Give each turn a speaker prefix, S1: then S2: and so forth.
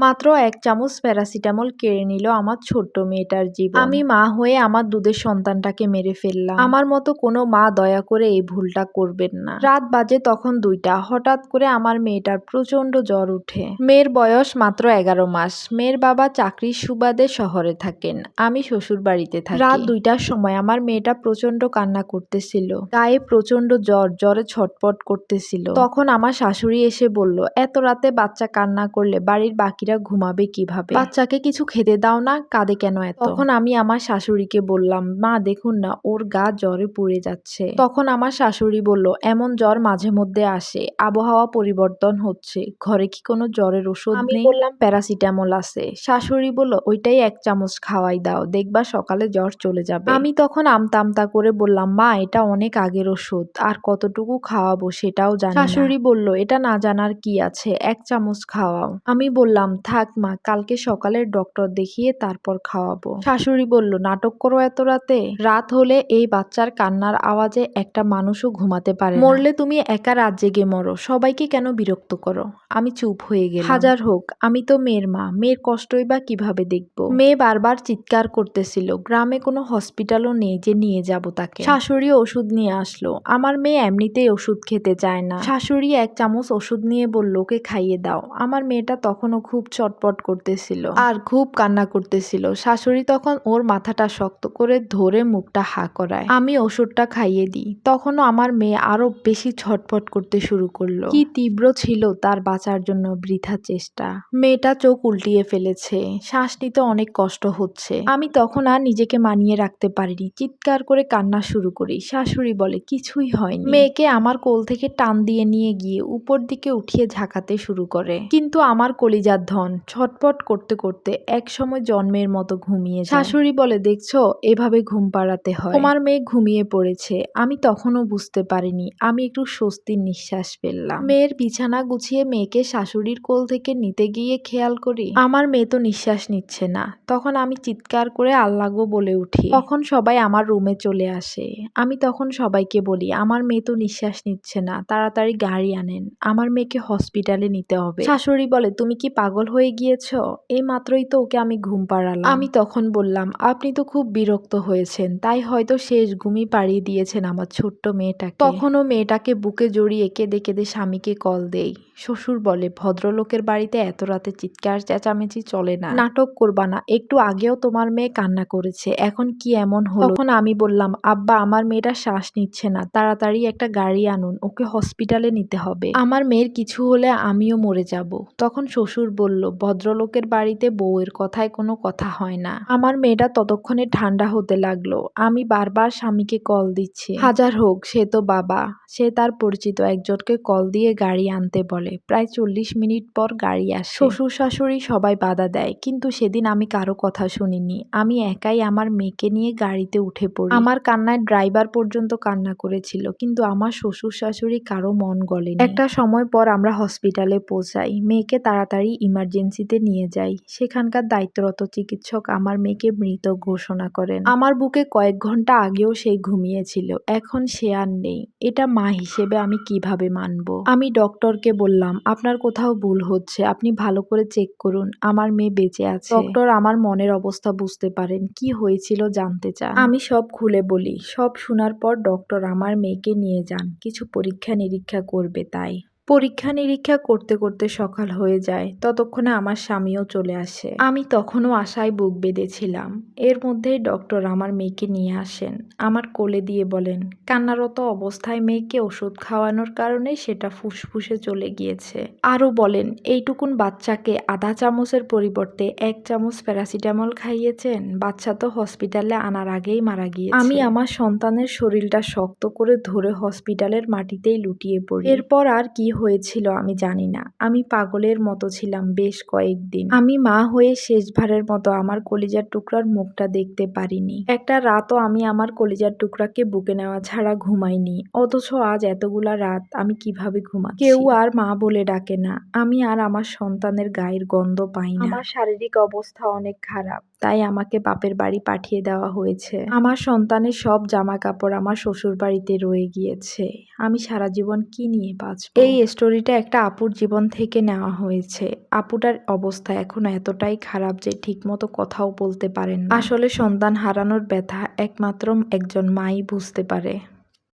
S1: মাত্র এক চামচ প্যারাসিটামল কেড়ে নিল আমার ছোট্ট মেয়েটার জীবন। আমি মা হয়ে আমার দুধের সন্তানটাকে মেরে ফেললাম। আমার মতো কোনো মা দয়া করে এই ভুলটা করবেন না। রাত বাজে তখন দুইটা। হঠাৎ করে আমার মেয়েটার প্রচণ্ড জ্বর উঠে। মেয়ের বয়স মাত্র এগারো মাস। মেয়ের বাবা চাকরির সুবাদে শহরে থাকেন। আমি শ্বশুর বাড়িতে থাকি। রাত দুইটার সময় আমার মেয়েটা প্রচণ্ড কান্না করতেছিল। গায়ে প্রচণ্ড জ্বর, জ্বরে ছটপট করতেছিল। তখন আমার শাশুড়ি এসে বলল, এত রাতে বাচ্চা কান্না করলে বাড়ির বাকিরা ঘুমাবে কীভাবে? বাচ্চাকে কিছু খেতে দাও না কাঁদে কেন এত? তখন আমি আমার শাশুড়িকে বললাম মা দেখুন না ওর গা জ্বরে পুড়ে যাচ্ছে। তখন আমার শাশুড়ি বলল এমন জ্বর মাঝে মধ্যে আসে আবহাওয়া পরিবর্তন হচ্ছে ঘরে কি কোনো জ্বরের ওষুধ আমি বললাম প্যারাসিটামল আছে। শাশুড়ি বলল ওইটাই এক চামচ খাওয়াই দাও দেখবা সকালে জ্বর চলে যাবে। আমি তখন আমতা আমতা করে বললাম মা এটা অনেক আগের ওষুধ আর কতটুকু খাওয়াবো সেটাও জানি শাশুড়ি বলল এটা না জানার কি আছে? এক চামচ খাওয়াও। আমি বললাম থাক মা কালকে সকালে ডক্টর দেখিয়ে তারপর খাওয়াবো। শাশুড়ি বলল নাটক করো এত রাতে। রাত হলে এই বাচ্চার কান্নার আওয়াজে একটা মানুষও ঘুমাতে পারে মরলে তুমি একা রাত জেগে মরো। সবাইকে কেন বিরক্ত করো? আমি চুপ হয়ে গেলাম। হাজার হোক আমি তো মেয়ের মা। মেয়ের কষ্টই বা কীভাবে দেখব? মেয়ে বারবার চিৎকার করতেছিল। গ্রামে কোনো হসপিটালও নেই যে নিয়ে যাব তাকে। শাশুড়ি ওষুধ নিয়ে আসলো। আমার মেয়ে এমনিতেই ওষুধ খেতে চায় না। শাশুড়ি এক চামচ ওষুধ নিয়ে বলল ওকে খাইয়ে দাও। আমার মেয়েটা তখনও খুব চটপট করতেছিল। আর খুব কান্না করতেছিল। শাশুড়ি তখন ওর মাথাটা শক্ত করে ধরে মুখটা হা করায়। আমি ওষুধটা খাইয়ে দিই। তখনও আমার মেয়ে আরও বেশি ছটফট করতে শুরু করল। কি তীব্র ছিল তার বাঁচার জন্য বৃথা চেষ্টা। মেয়েটা চোখ উল্টিয়ে ফেলেছে। শ্বাস নিতে অনেক কষ্ট হচ্ছে। আমি তখন আর নিজেকে মানিয়ে রাখতে পারিনি। চিৎকার করে কান্না শুরু করি। শাশুড়ি বলে, কিছুই হয়নি। মেয়েকে আমার কোল থেকে টান দিয়ে নিয়ে গিয়ে উপর দিকে উঠিয়ে ঝাঁকাতে শুরু করে। কিন্তু আমার কলিজার ধন ছটপট করতে করতে এক সময় জন্মের মতো ঘুমিয়ে শাশুড়ি বলে দেখছ এভাবে ঘুম পাড়াতে হয়। তোমার মেয়ে ঘুমিয়ে পড়েছে। আমি তখনও বুঝতে পারিনি। আমি একটু স্বস্তির নিঃশ্বাস ফেললাম। মেয়ের বিছানা গুছিয়ে মেয়েকে শাশুড়ির কোল থেকে নিতে গিয়ে খেয়াল করি। আমার মেয়ে তো নিঃশ্বাস নিচ্ছে না। তখন আমি চিৎকার করে আল্লাগো বলে উঠি। তখন সবাই আমার রুমে চলে আসে। আমি তখন সবাইকে বলি আমার মেয়ে তো নিঃশ্বাস নিচ্ছে না। তাড়াতাড়ি গাড়ি আনেন। আমার মেয়েকে হসপিটালে নিতে হবে। শাশুড়ি বলে তুমি কি পাগল হয়ে গিয়েছ? এই মাত্রই তো ওকে আমি ঘুম পাড়ালাম। আমি তখন বললাম, আপনি তো খুব বিরক্ত হয়েছেন, তাই হয়তো শেষ ঘুমই পাড়িয়ে দিয়েছেন আমার ছোট্ট মেয়েটাকে। তখনও মেয়েটাকে বুকে জড়িয়ে কেঁদে কেঁদে স্বামীকে কল দেই। শ্বশুর বলে, ভদ্রলোকের বাড়িতে এত রাতে চিৎকার, চেঁচামেচি চলে না। নাটক করবা না। একটু আগেও তোমার মেয়ে কান্না করেছে। এখন কি এমন হলো? তখন আমি বললাম, আব্বা, আমার মেয়েটা শ্বাস নিচ্ছে না। তাড়াতাড়ি একটা গাড়ি আনুন। ওকে হসপিটালে নিতে হবে। আমার মেয়ের কিছু হলে আমিও মরে যাব। তখন শ্বশুর বলল, ভদ্রলোকের বাড়িতে বউয়ের কথায় কোনো কথা হয় না। আমার মেয়েটা ততক্ষণে ঠান্ডা হতে লাগল। আমি বারবার স্বামীকে কল দিচ্ছি। হাজার হোক, সে তো বাবা। সে তার পরিচিত একজনকে কল দিয়ে গাড়ি আনতে বলে। প্রায় চল্লিশ মিনিট পর গাড়ি আসে। শ্বশুর শাশুড়ি সবাই বাধা দেয়, কিন্তু সেদিন আমি কারও কথা শুনিনি। আমি একাই আমার মেয়েকে নিয়ে গাড়িতে উঠে পড়ি। আমার কান্নায় ড্রাইভার পর্যন্ত কান্না করেছিল, কিন্তু আমার শ্বশুর শাশুড়ি কারও মন গলেনি। একটা সময় পর আমরা হসপিটালে পৌঁছাই। মেয়েকে তাড়াতাড়ি ইমার্জেন্সিতে নিয়ে যাই। সেখানকার দায়িত্বরত চিকিৎসক আমার মেয়েকে মৃত ঘোষণা করেন। আমার বুকে কয়েক ঘণ্টা আগেও সেই ঘুমিয়েছিল। এখন সে আর নেই। এটা মা হিসেবে আমি কীভাবে মানব? আমি ডক্টরকে বললাম, আপনার কোথাও ভুল হচ্ছে। আপনি ভালো করে চেক করুন। আমার মেয়ে বেঁচে আছে। ডক্টর আমার মনের অবস্থা বুঝতে পারেন। কি হয়েছিল জানতে চান? আমি সব খুলে বলি। সব শোনার পর ডক্টর আমার মেয়েকে নিয়ে যান। কিছু পরীক্ষা নিরীক্ষা করবে তাই। পরীক্ষা নিরীক্ষা করতে করতে সকাল হয়ে যায়। ততক্ষণে আমার স্বামীও চলে আসে। আমি তখনও আশায় বুক বেঁধেছিলাম। এর মধ্যেই ডক্টর আমার মেয়েকে নিয়ে আসেন। আমার কোলে দিয়ে বলেন, কান্নারত অবস্থায় মেয়েকে ওষুধ খাওয়ানোর কারণে সেটা ফুসফুসে চলে গিয়েছে। আরও বলেন, এইটুকুন বাচ্চাকে আধা চামচের পরিবর্তে এক চামচ প্যারাসিটামল খাইয়েছেন। বাচ্চা তো হসপিটালে আনার আগেই মারা গিয়েছে। আমি আমার সন্তানের শরীরটা শক্ত করে ধরে হসপিটালের মাটিতেই লুটিয়ে পড়ি। এরপর আর কি হয়েছিল আমি জানি না। আমি পাগলের মতো ছিলাম বেশ কয়েকদিন। আমি মা হয়ে শেষবারের মতো আমার কলিজার টুকরার মুখটা দেখতে পারিনি। একটা রাতও আমি আমার কলিজার টুকরাকে বুকে নেওয়া ছাড়া ঘুমাইনি। অথচ আজ এতগুলা রাত আমি কীভাবে ঘুমা কেউ আর মা বলে ডাকে না। আমি আর আমার সন্তানের গায়ের গন্ধ পাই না। আমার শারীরিক অবস্থা অনেক খারাপ। তাই আমাকে বাপের বাড়ি পাঠিয়ে দেওয়া হয়েছে। আমার সন্তানের সব জামা কাপড় আমার শ্বশুর বাড়িতে রয়ে গিয়েছে। আমি সারা জীবন কি নিয়ে বাঁচব? এই স্টোরিটা একটা আপুর জীবন থেকে নেওয়া হয়েছে। আপুটার অবস্থা এখন এতটাই খারাপ যে ঠিকমতো কথাও বলতে পারেন আসলে সন্তান হারানোর ব্যথা একমাত্র একজন মাই বুঝতে পারে।